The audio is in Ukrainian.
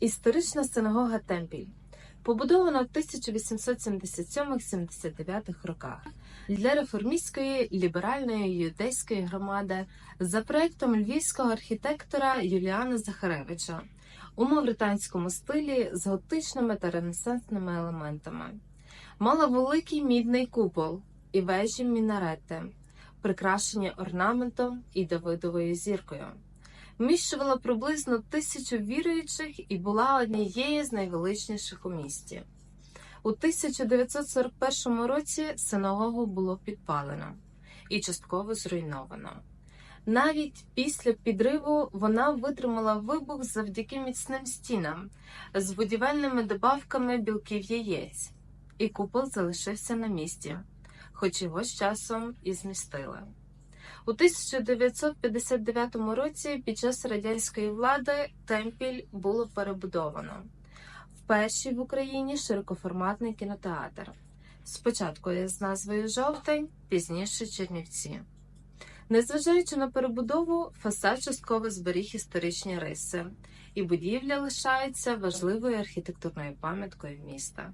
Історична синагога Темпіль побудована в 1877-79 роках для реформістської ліберальної юдейської громади за проектом львівського архітектора Юліана Захаревича у мавританському стилі з готичними та ренесансними елементами. Мала великий мідний купол і вежі мінарети, прикрашені орнаментом і Давидовою зіркою. Вміщувала приблизно тисячу віруючих і була однією з найвеличніших у місті. У 1941 році синагогу було підпалено і частково зруйновано. Навіть після підриву вона витримала вибух завдяки міцним стінам з будівельними добавками білків яєць, і купол залишився на місці, хоч його з часом і змістили. У 1959 році під час радянської влади темпіль було перебудовано. Вперше в Україні широкоформатний кінотеатр. Спочатку з назвою Жовтень, пізніше Чернівці. Незважаючи на перебудову, фасад частково зберіг історичні риси, і будівля лишається важливою архітектурною пам'яткою міста.